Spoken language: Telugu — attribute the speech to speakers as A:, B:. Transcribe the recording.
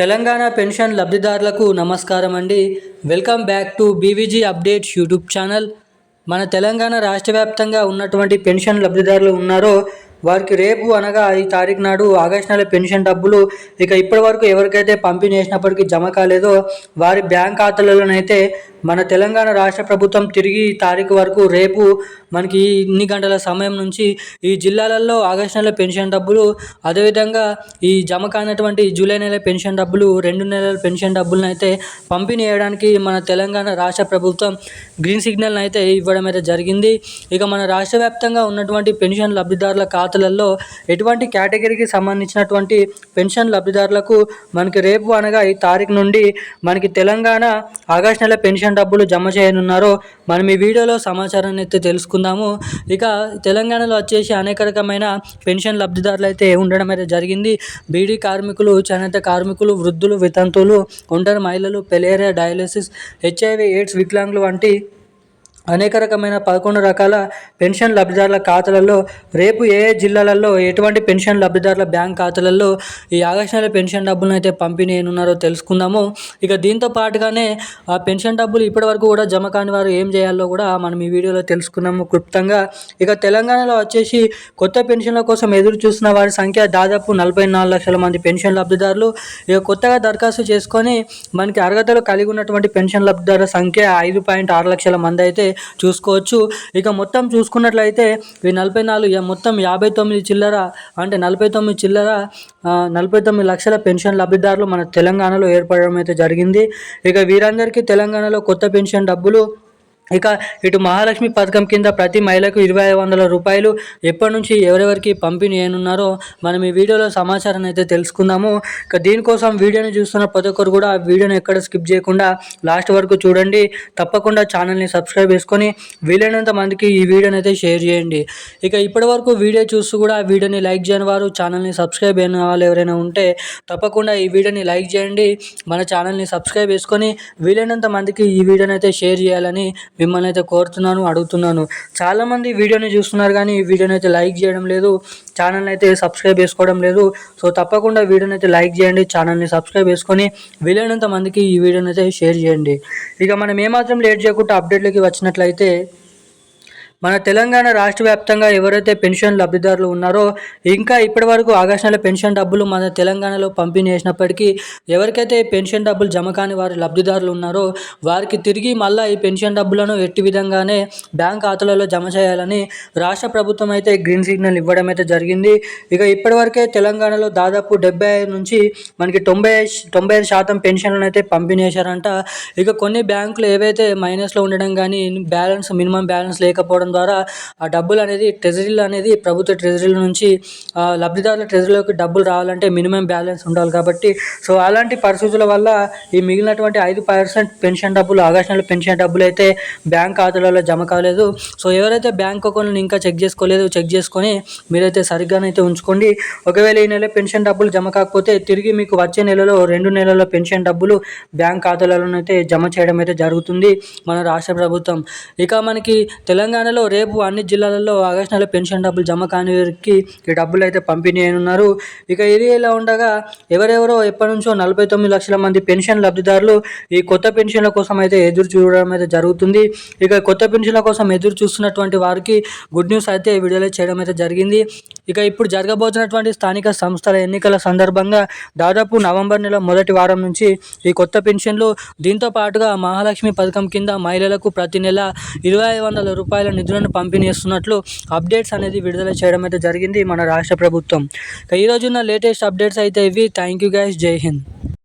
A: తెలంగాణ పెన్షన్ లబ్ధిదారులకు నమస్కారం అండి. Welcome back to BVG updates YouTube channel. మన తెలంగాణ రాష్ట్ర వ్యాప్తంగా ఉన్నటువంటి పెన్షన్ లబ్ధిదారులు ఉన్నారో వారికి రేపు అనగా ఈ తారీఖు నాడు ఆగస్టు నెల పెన్షన్ డబ్బులు ఇక ఇప్పటి వరకు ఎవరికైతే పంపిణీ చేసినప్పటికీ జమ కాలేదో వారి బ్యాంక్ ఖాతాలలోనైతే మన తెలంగాణ రాష్ట్ర ప్రభుత్వం తిరిగి తారీఖు వరకు రేపు మనకి ఇన్ని గంటల సమయం నుంచి ఈ జిల్లాలలో ఆగస్టు నెల పెన్షన్ డబ్బులు అదేవిధంగా ఈ జమ కానటువంటి జూలై నెల పెన్షన్ డబ్బులు రెండు నెలల పెన్షన్ డబ్బులను అయితే పంపిణీ చేయడానికి మన తెలంగాణ రాష్ట్ర ప్రభుత్వం గ్రీన్ సిగ్నల్ అయితే ఇవ్వడం అయితే జరిగింది. ఇక మన రాష్ట్ర వ్యాప్తంగా ఉన్నటువంటి పెన్షన్ లబ్ధిదారుల ఖాతాలలో ఎటువంటి కేటగిరీకి సంబంధించినటువంటి పెన్షన్ లబ్ధిదారులకు మనకి రేపు అనగా ఈ తారీఖు నుండి మనకి తెలంగాణ ఆగస్ట్ నెల పెన్షన్ డబ్బులు జమ చేయనున్నారో మనం ఈ వీడియోలో సమాచారాన్ని అయితే తెలుసుకుందాము. ఇక తెలంగాణలో వచ్చేసి అనేక రకమైన పెన్షన్ లబ్ధిదారులు అయితే ఉండడం అయితే జరిగింది. బీడీ కార్మికులు చేనేత కార్మికులు వృద్ధులు వితంతువులు ఒంటరి మహిళలు పెలేరియా డయాలసిస్ హెచ్ఐవి ఎయిడ్స్ వికలాంగులు వంటి అనేక రకమైన పదకొండు రకాల పెన్షన్ లబ్ధిదారుల ఖాతాలలో రేపు ఏ ఏ జిల్లాలలో ఎటువంటి పెన్షన్ లబ్ధిదారుల బ్యాంక్ ఖాతాలలో ఈ ఆగస్టు నెల పెన్షన్ డబ్బులను అయితే పంపిణీ ఉన్నారో తెలుసుకుందాము. ఇక దీంతో పాటుగానే ఆ పెన్షన్ డబ్బులు ఇప్పటివరకు కూడా జమ కాని వారు ఏం చేయాలో కూడా మనం ఈ వీడియోలో తెలుసుకున్నాము క్లుప్తంగా. ఇక తెలంగాణలో వచ్చేసి కొత్త పెన్షన్ల కోసం ఎదురు చూస్తున్న వారి సంఖ్య దాదాపు నలభై నాలుగు లక్షల మంది పెన్షన్ లబ్ధిదారులు. ఇక కొత్తగా దరఖాస్తు చేసుకొని మనకి అర్హతలు కలిగి ఉన్నటువంటి పెన్షన్ లబ్ధిదారుల సంఖ్య ఐదు పాయింట్ ఆరు లక్షల మంది అయితే చూసుకోవచ్చు. ఇక మొత్తం చూసుకున్నట్లయితే ఈ నలభై నాలుగు మొత్తం యాభై తొమ్మిది చిల్లర అంటే నలభై తొమ్మిది చిల్లర నలభై తొమ్మిది లక్షల పెన్షన్ లబ్ధిదారులు మన తెలంగాణలో ఏర్పడడం అయితే జరిగింది. ఇక వీరందరికీ తెలంగాణలో కొత్త పెన్షన్ డబ్బులు ఇక ఇటు మహాలక్ష్మి పథకం కింద ప్రతి మహిళకు ఇరవై ఐదు వందల రూపాయలు ఎప్పటి నుంచి ఎవరెవరికి పంపిణీ అయినున్నారో మనం ఈ వీడియోలో సమాచారాన్ని అయితే తెలుసుకుందాము. ఇక దీనికోసం వీడియోని చూస్తున్న ప్రతి ఒక్కరు కూడా ఆ వీడియోని ఎక్కడ స్కిప్ చేయకుండా లాస్ట్ వరకు చూడండి. తప్పకుండా ఛానల్ని సబ్స్క్రైబ్ చేసుకొని వీలైనంత మందికి ఈ వీడియోని అయితే షేర్ చేయండి. ఇక ఇప్పటి వరకు వీడియో చూస్తూ కూడా ఆ వీడియోని లైక్ చేయని వారు ఛానల్ని సబ్స్క్రైబ్ అయిన వాళ్ళు ఎవరైనా ఉంటే తప్పకుండా ఈ వీడియోని లైక్ చేయండి. మన ఛానల్ని సబ్స్క్రైబ్ చేసుకొని వీలైనంత మందికి ఈ వీడియోని అయితే షేర్ చేయాలని మిమ్మల్ని అయితే కోరుతున్నాను అడుగుతున్నాను. చాలామంది వీడియోని చూస్తున్నారు కానీ ఈ వీడియోని అయితే లైక్ చేయడం లేదు ఛానల్ని అయితే సబ్స్క్రైబ్ చేసుకోవడం లేదు. సో తప్పకుండా వీడియోని అయితే లైక్ చేయండి ఛానల్ని సబ్స్క్రైబ్ చేసుకొని వీలైనంత మందికి ఈ వీడియోని అయితే షేర్ చేయండి. ఇక మనం ఏమాత్రం లేట్ చేయకుండా అప్డేట్లకి వచ్చినట్లయితే మన తెలంగాణ రాష్ట్ర వ్యాప్తంగా ఎవరైతే పెన్షన్ లబ్ధిదారులు ఉన్నారో ఇంకా ఇప్పటి వరకు ఆగస్టు నెల పెన్షన్ డబ్బులు మన తెలంగాణలో పంపిణీ చేసినప్పటికీ ఎవరికైతే పెన్షన్ డబ్బులు జమ కాని వారి లబ్ధిదారులు ఉన్నారో వారికి తిరిగి మళ్ళీ ఈ పెన్షన్ డబ్బులను ఎట్టి విధంగానే బ్యాంక్ ఖాతాలలో జమ చేయాలని రాష్ట్ర ప్రభుత్వం అయితే గ్రీన్ సిగ్నల్ ఇవ్వడం అయితే జరిగింది. ఇక ఇప్పటివరకే తెలంగాణలో దాదాపు డెబ్బై ఐదు నుంచి మనకి తొంభై తొంభై ఐదు శాతం పెన్షన్లను అయితే పంపిణీ చేశారంట. ఇక కొన్ని బ్యాంకులు ఏవైతే మైనస్లో ఉండడం కానీ బ్యాలెన్స్ మినిమం బ్యాలెన్స్ లేకపోవడం ద్వారా ఆ డబ్బులు అనేది ట్రెజరీలు అనేది ప్రభుత్వ ట్రెజరీల నుంచి లబ్ధిదారుల ట్రెజరీలోకి డబ్బులు రావాలంటే మినిమం బ్యాలెన్స్ ఉండాలి కాబట్టి. సో అలాంటి పరిస్థితుల వల్ల ఈ మిగిలినటువంటి ఐదు పర్సెంట్ పెన్షన్ డబ్బులు ఆగస్ట్ నెల పెన్షన్ డబ్బులు అయితే బ్యాంక్ ఖాతాలలో జమ కాలేదు. సో ఎవరైతే బ్యాంక్ అకౌంట్ని ఇంకా చెక్ చేసుకోలేదు చెక్ చేసుకొని మీరైతే సరిగ్గానైతే ఉంచుకోండి. ఒకవేళ ఈ నెల పెన్షన్ డబ్బులు జమ కాకపోతే తిరిగి మీకు వచ్చే నెలలో రెండు నెలల పెన్షన్ డబ్బులు బ్యాంక్ ఖాతాలలోనైతే జమ చేయడం అయితే జరుగుతుంది మన రాష్ట్ర ప్రభుత్వం. ఇక మనకి తెలంగాణలో రేపు అన్ని జిల్లాలలో ఆగస్టు నెల పెన్షన్ డబ్బులు జమ కాని వారికి ఈ డబ్బులు అయితే పంపిణీ అయినున్నారు ఇక ఇది ఇలా ఉండగా ఎవరెవరో ఎప్పటి నుంచో నలభై తొమ్మిది లక్షల మంది పెన్షన్ లబ్ధిదారులు ఈ కొత్త పెన్షన్ల కోసం అయితే ఎదురు చూడడం అయితే జరుగుతుంది. ఇక కొత్త పెన్షన్ల కోసం ఎదురు చూస్తున్నటువంటి వారికి గుడ్ న్యూస్ అయితే విడుదల చేయడం అయితే జరిగింది. ఇక ఇప్పుడు జరగబోతున్నటువంటి స్థానిక సంస్థల ఎన్నికల సందర్భంగా దాదాపు నవంబర్ నెల మొదటి వారం నుంచి ఈ కొత్త పెన్షన్లు దీంతో పాటుగా మహాలక్ష్మి పథకం కింద మహిళలకు ప్రతి నెల ఇరవై ఐదు వందల రూపాయల నిధులను పంపిణీ చేస్తున్నట్లు అప్డేట్స్ అనేది విడుదల చేయడం అయితే జరిగింది మన రాష్ట్ర ప్రభుత్వం. ఇక ఈ లేటెస్ట్ అప్డేట్స్ అయితే ఇవి. థ్యాంక్ యూ గైస్ జై హింద్.